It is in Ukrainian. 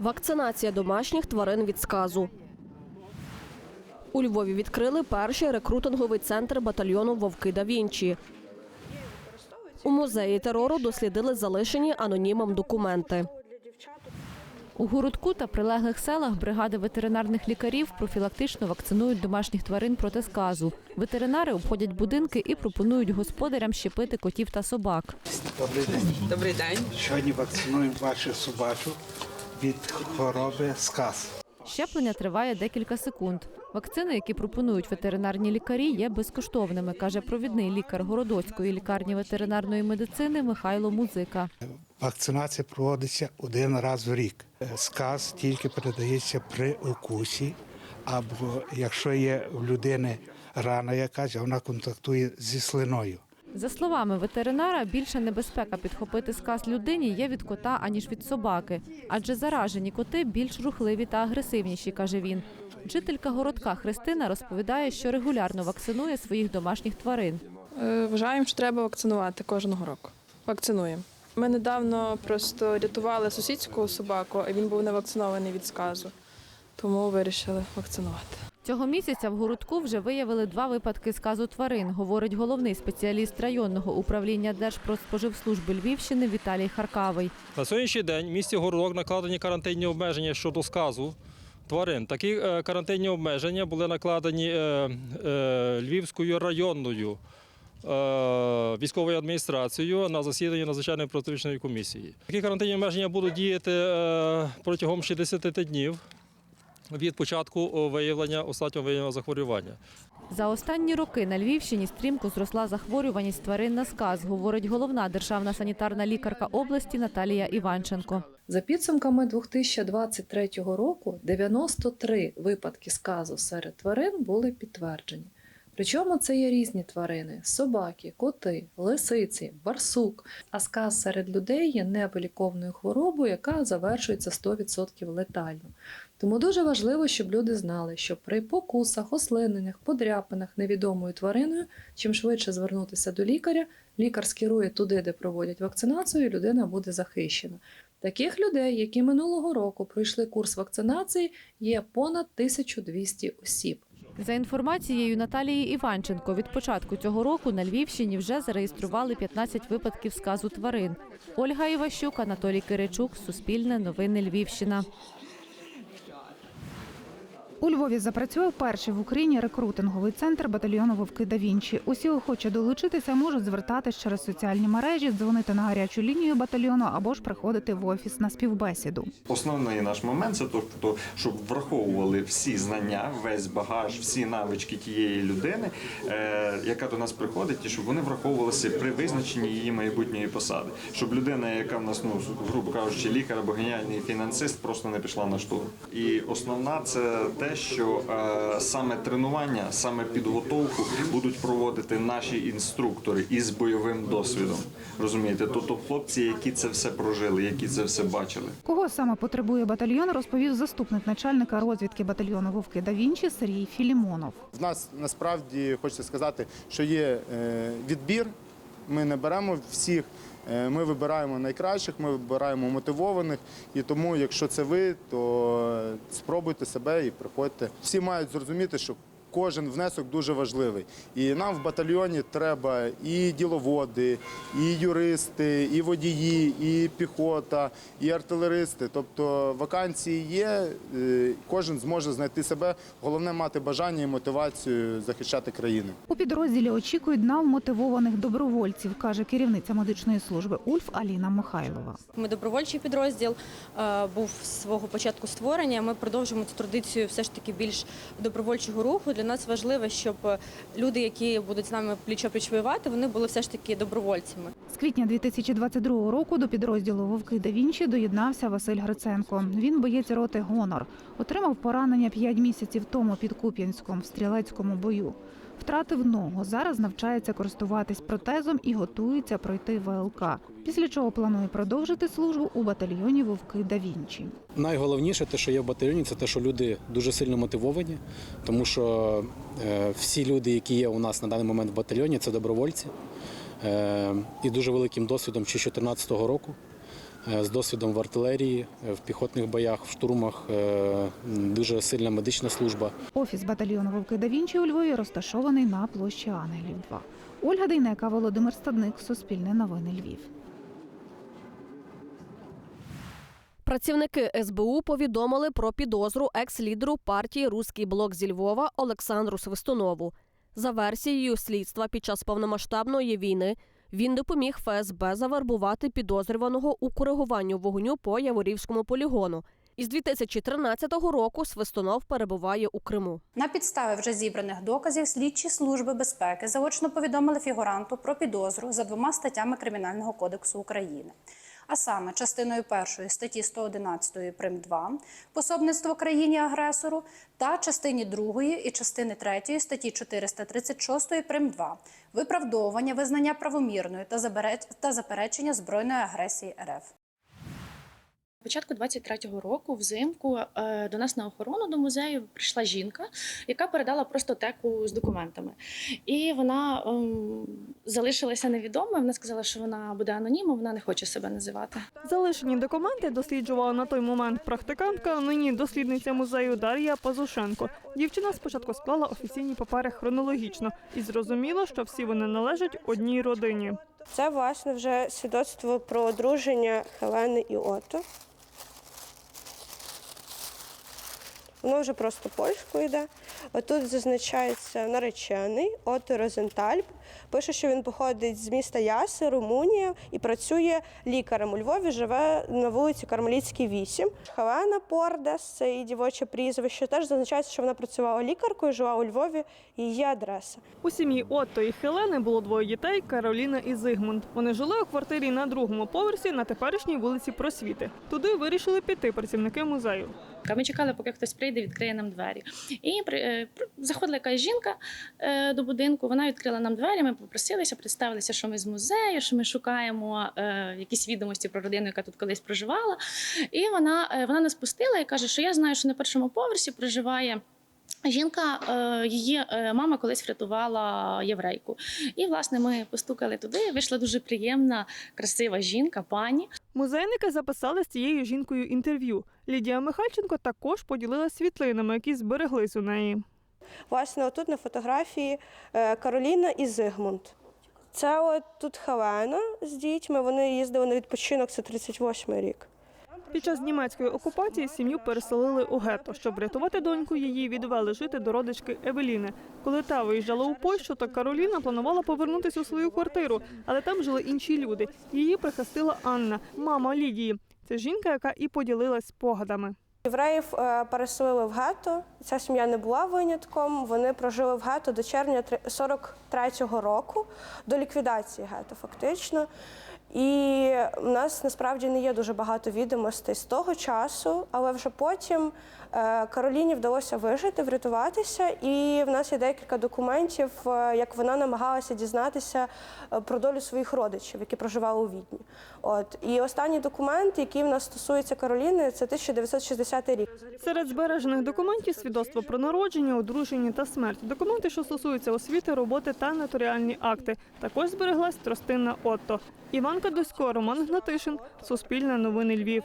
Вакцинація домашніх тварин від сказу. У Львові відкрили перший рекрутинговий центр батальйону Вовки да Вінчі. У музеї терору дослідили залишені анонімом документи. У городку та прилеглих селах бригади ветеринарних лікарів профілактично вакцинують домашніх тварин проти сказу. Ветеринари обходять будинки і пропонують господарям щепити котів та собак. Добрий день. Добрий день. Сьогодні вакцинуємо ваших собачок від хвороби сказ. Щеплення триває декілька секунд. Вакцини, які пропонують ветеринарні лікарі, є безкоштовними, каже провідний лікар Городоцької лікарні ветеринарної медицини Михайло Музика. Вакцинація проводиться один раз в рік. Сказ тільки передається при укусі, або якщо є в людини рана якась, вона контактує зі слиною. За словами ветеринара, більша небезпека підхопити сказ людині є від кота, аніж від собаки. Адже заражені коти більш рухливі та агресивніші, каже він. Жителька городка Христина розповідає, що регулярно вакцинує своїх домашніх тварин. Е, Вважаємо, що треба вакцинувати кожного року. Вакцинуємо. Ми недавно просто рятували сусідського собаку, а він був не вакцинований від сказу. Тому вирішили вакцинувати. Цього місяця в городку вже виявили два випадки сказу тварин, говорить головний спеціаліст районного управління Держпродспоживслужби Львівщини Віталій Харкавий. На сьогоднішній день в місті Городок накладені карантинні обмеження щодо сказу тварин. Такі е, карантинні обмеження були накладені е, е, Львівською районною військовою адміністрацією на засіданні надзвичайної противічної комісії. Такі карантинні обмеження будуть діяти протягом 60 днів від початку виявлення остатнього виявлення захворювання. За останні роки на Львівщині стрімко зросла захворюваність тварин на сказ, говорить головна державна санітарна лікарка області Наталія Іванченко. За підсумками 2023 року 93 випадки сказу серед тварин були підтверджені. Причому це є різні тварини: собаки, коти, лисиці, барсук. А сказ серед людей є невиліковною хворобою, яка завершується 100% летально. Тому дуже важливо, щоб люди знали, що при покусах, ослиненнях, подряпинах невідомою твариною, чим швидше звернутися до лікаря, лікар скерує туди, де проводять вакцинацію, і людина буде захищена. Таких людей, які минулого року пройшли курс вакцинації, є понад 1200 осіб. За інформацією Наталії Іванченко, від початку цього року на Львівщині вже зареєстрували 15 випадків сказу тварин. Ольга Іващук, Анатолій Киричук, Суспільне новини Львівщина. У Львові запрацює перший в Україні рекрутинговий центр батальйону Вовки да Вінчі. Усі охочі долучитися можуть звертатись через соціальні мережі, дзвонити на гарячу лінію батальйону або ж приходити в офіс на співбесіду. Основний наш момент це тобто, щоб враховували всі знання, весь багаж, всі навички тієї людини, е, яка до нас приходить, і щоб вони враховувалися при визначенні її майбутньої посади. Щоб людина, яка в нас, ну грубо кажучи, лікар або геніальний фінансист, просто не пішла на штурм. І основна це те, що е, саме тренування, саме підготовку будуть проводити наші інструктори із бойовим досвідом. Розумієте, тобто хлопці, які це все прожили, які це все бачили. Кого саме потребує батальйон, розповів заступник начальника розвідки батальйону Вовки да Вінчі Сергій Філімонов. В нас насправді хочеться сказати, що є е, відбір. Ми не беремо всіх. е, Ми вибираємо найкращих, ми вибираємо мотивованих. І тому, якщо це ви, то спробуйте себе і приходьте. Всі мають зрозуміти, що кожен внесок дуже важливий. І нам в батальйоні треба і діловоди, і юристи, і водії, і піхота, і артилеристи. Тобто вакансії є, е, кожен зможе знайти себе. Головне мати бажання і мотивацію захищати країну. У підрозділі очікують на вмотивованих добровольців, каже керівниця медичної служби Ульф Аліна Михайлова. Ми добровольчий підрозділ е, був з свого початку створення. Ми продовжуємо цю традицію все ж таки більш добровольчого руху. Для нас важливо, щоб люди, які будуть з нами пліч-опліч воювати, вони були все ж таки добровольцями. З квітня 2022 року до підрозділу Вовки да Вінчі доєднався Василь Гриценко. Він боєць роти Гонор. Отримав поранення 5 місяців тому під Куп'янськом в стрілецькому бою. Втратив ногу. Зараз навчається користуватись протезом і готується пройти ВЛК. Після чого планує продовжити службу у батальйоні Вовки да Вінчі. Найголовніше, те, що є в батальйоні, це те, що люди дуже сильно мотивовані, тому що е, всі люди, які є у нас на даний момент в батальйоні, це добровольці. Е, і дуже великим досвідом ще з 2014 року. Е, з досвідом в артилерії, е, в піхотних боях, в штурмах, е, дуже сильна медична служба. Офіс батальйону Вовки да Вінчі у Львові розташований на площі Ангелів 2. Ольга Дейнека, Володимир Стадник, Суспільне новини Львів. Працівники СБУ повідомили про підозру екс-лідеру партії Руський блок зі Львова Олександру Свистонову. За версією слідства під час повномасштабної війни він допоміг ФСБ завербувати підозрюваного у коригуванню вогню по Яворівському полігону. Із 2013 року Свистунов перебуває у Криму. На підставі вже зібраних доказів слідчі служби безпеки заочно повідомили фігуранту про підозру за двома статтями Кримінального кодексу України. А саме частиною першої статті 111 прим 2 пособництво країні агресору та частині другої і частини третьої статті 436 прим 2 виправдовування визнання правомірною та заперечення збройної агресії РФ. Початку 23-го року, взимку, е, до нас на охорону до музею прийшла жінка, яка передала просто теку з документами. І вона ем, залишилася невідомою. Вона сказала, що вона буде анонімом, вона не хоче себе називати. Залишені документи досліджувала на той момент практикантка, а нині дослідниця музею Дар'я Пазушенко. Дівчина спочатку склала офіційні папери хронологічно і зрозуміла, що всі вони належать одній родині. Це власне вже свідоцтво про одруження Хелени і Ото. Воно вже просто польською йде. Отут зазначається наречений Ото Розентальб. Пише, що він походить з міста Яси, Румунія, і працює лікарем у Львові, живе на вулиці Кармелітській, 8. Хелена Пордес, це її дівоче прізвище. Теж зазначається, що вона працювала лікаркою, жила у Львові, і її адреса. У сім'ї Отто і Хелени було двоє дітей Кароліна і Зигмунд. Вони жили у квартирі на другому поверсі на теперішній вулиці Просвіти. Туди вирішили піти працівники музею. Ми чекали, поки хтось прийде, відкриє нам двері. І е, заходила якась жінка е, до будинку. Вона відкрила нам двері. Ми попросилися, представилися, що ми з музею, що ми шукаємо е, якісь відомості про родину, яка тут колись проживала. І вона, вона нас пустила і каже, що я знаю, що на першому поверсі проживає. Жінка, е, її е, мама колись врятувала єврейку. І, власне, ми постукали туди. Вийшла дуже приємна, красива жінка, пані. Музейники записали з цією жінкою інтерв'ю. Лідія Михальченко також поділилася світлинами, які збереглись у неї. Власне, отут на фотографії е, Кароліна і Зигмунд. Це от тут Хелена з дітьми. Вони їздили на відпочинок, це 38-й рік. Під час німецької окупації сім'ю переселили у гетто. Щоб врятувати доньку, її відвели жити до родички Евеліни. Коли та виїжджала у Польщу, то Кароліна планувала повернутися у свою квартиру, але там жили інші люди. Її прихистила Анна, мама Лідії. Це жінка, яка і поділилась спогадами. Євреїв е, переселили в гетто. Ця сім'я не була винятком. Вони прожили в гетто до червня 43-го року, до ліквідації гетто, фактично. І в нас насправді не є дуже багато відомостей з того часу, але вже потім е, Кароліні вдалося вижити, врятуватися, і в нас є декілька документів, е, як вона намагалася дізнатися е, про долю своїх родичів, які проживали у Відні. От і останній документ, який в нас стосується Кароліни, це 1960 рік. Серед збережених документів свідоцтво про народження, одруження та смерть. Документи, що стосуються освіти, роботи та нотаріальні акти. Також збереглась тростинна Отто. Іванка Досько, Роман Гнатишин, Суспільне новини Львів.